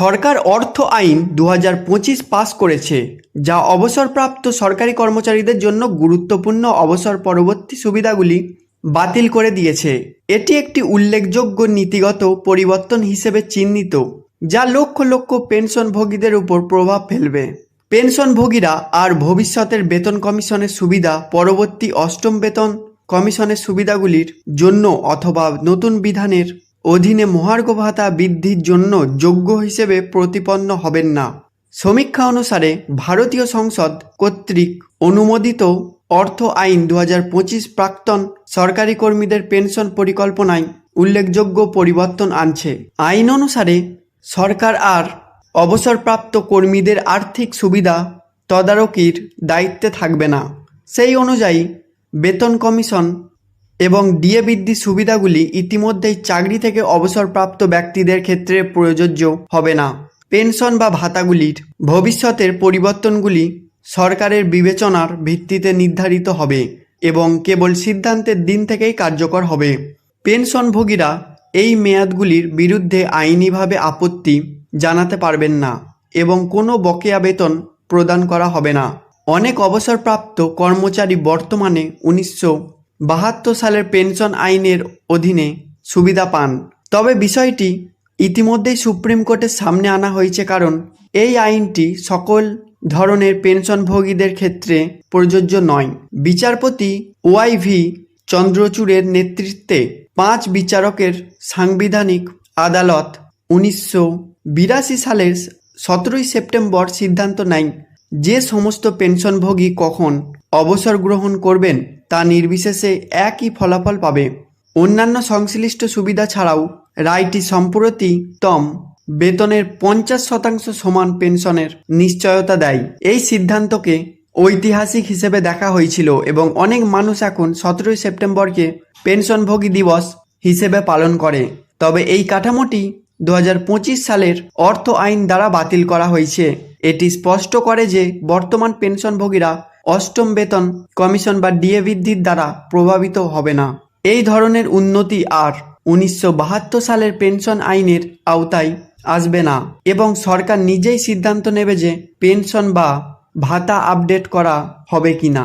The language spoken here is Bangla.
সরকার অর্থ আইন দু হাজার পঁচিশ পাস করেছে, যা অবসরপ্রাপ্ত সরকারি কর্মচারীদের জন্য গুরুত্বপূর্ণ অবসর পরবর্তী সুবিধাগুলি বাতিল করে দিয়েছে। এটি একটি উল্লেখযোগ্য নীতিগত পরিবর্তন হিসেবে চিহ্নিত, যা লক্ষ লক্ষ পেনশনভোগীদের উপর প্রভাব ফেলবে। পেনশনভোগীরা আর ভবিষ্যতের বেতন কমিশনের সুবিধা পরবর্তী অষ্টম বেতন কমিশনের সুবিধাগুলির জন্য অথবা নতুন বিধানের অধীনে মহার্ঘ ভাতা বৃদ্ধির জন্য যোগ্য হিসেবে প্রতিপন্ন হবেন না। সমীক্ষা অনুসারে ভারতীয় সংসদ কর্তৃক অনুমোদিত অর্থ আইন দু হাজার পঁচিশ প্রাক্তন সরকারি কর্মীদের পেনশন পরিকল্পনায় উল্লেখযোগ্য পরিবর্তন আনছে। আইন অনুসারে সরকার আর অবসরপ্রাপ্ত কর্মীদের আর্থিক সুবিধা তদারকির দায়িত্বে থাকবে না। সেই অনুযায়ী বেতন কমিশন এবং ডিএ বৃদ্ধির সুবিধাগুলি ইতিমধ্যেই চাকরি থেকে অবসরপ্রাপ্ত ব্যক্তিদের ক্ষেত্রে প্রযোজ্য হবে না। পেনশন বা ভাতাগুলির ভবিষ্যতের পরিবর্তনগুলি সরকারের বিবেচনার ভিত্তিতে নির্ধারিত হবে এবং কেবল সিদ্ধান্তের দিন থেকেই কার্যকর হবে। পেনশনভোগীরা এই মেয়াদগুলির বিরুদ্ধে আইনিভাবে আপত্তি জানাতে পারবেন না এবং কোনো বকেয়া বেতন প্রদান করা হবে না। অনেক অবসরপ্রাপ্ত কর্মচারী বর্তমানে উনিশশো বাহাত্তর সালের পেনশন আইনের অধীনে সুবিধা পান। তবে বিষয়টি ইতিমধ্যেই সুপ্রিম কোর্টের সামনে আনা হয়েছে কারণ এই আইনটি সকল ধরনের পেনশনভোগীদের ক্ষেত্রে প্রযোজ্য নয়। বিচারপতি ওয়াইভি চন্দ্রচূড়ের নেতৃত্বে পাঁচ বিচারকের সাংবিধানিক আদালত উনিশশো বিরাশি সালের সতেরোই সেপ্টেম্বর সিদ্ধান্ত নেয় যে সমস্ত পেনশনভোগী কখন অবসর গ্রহণ করবেন, তা নির্বিশেষে একই ফলাফল পাবে। অন্যান্য সংশ্লিষ্ট সুবিধা ছাড়াও রায়টি সম্প্রতি তম বেতনের পঞ্চাশ শতাংশ সমান পেনশনের নিশ্চয়তা দেয়। এই সিদ্ধান্তকে ঐতিহাসিক হিসেবে দেখা হয়েছিল এবং অনেক মানুষ এখন সতেরোই সেপ্টেম্বরকে পেনশনভোগী দিবস হিসেবে পালন করে। তবে এই কাঠামোটি দু হাজার পঁচিশ সালের অর্থ আইন দ্বারা বাতিল করা হয়েছে। এটি স্পষ্ট করে যে বর্তমান পেনশনভোগীরা অষ্টম বেতন কমিশন বা ডিএ বৃদ্ধির দ্বারা প্রভাবিত হবে না। এই ধরনের উন্নতি আর উনিশশো বাহাত্তর সালের পেনশন আইনের আওতায় আসবে না এবং সরকার নিজেই সিদ্ধান্ত নেবে যে পেনশন বা ভাতা আপডেট করা হবে কিনা।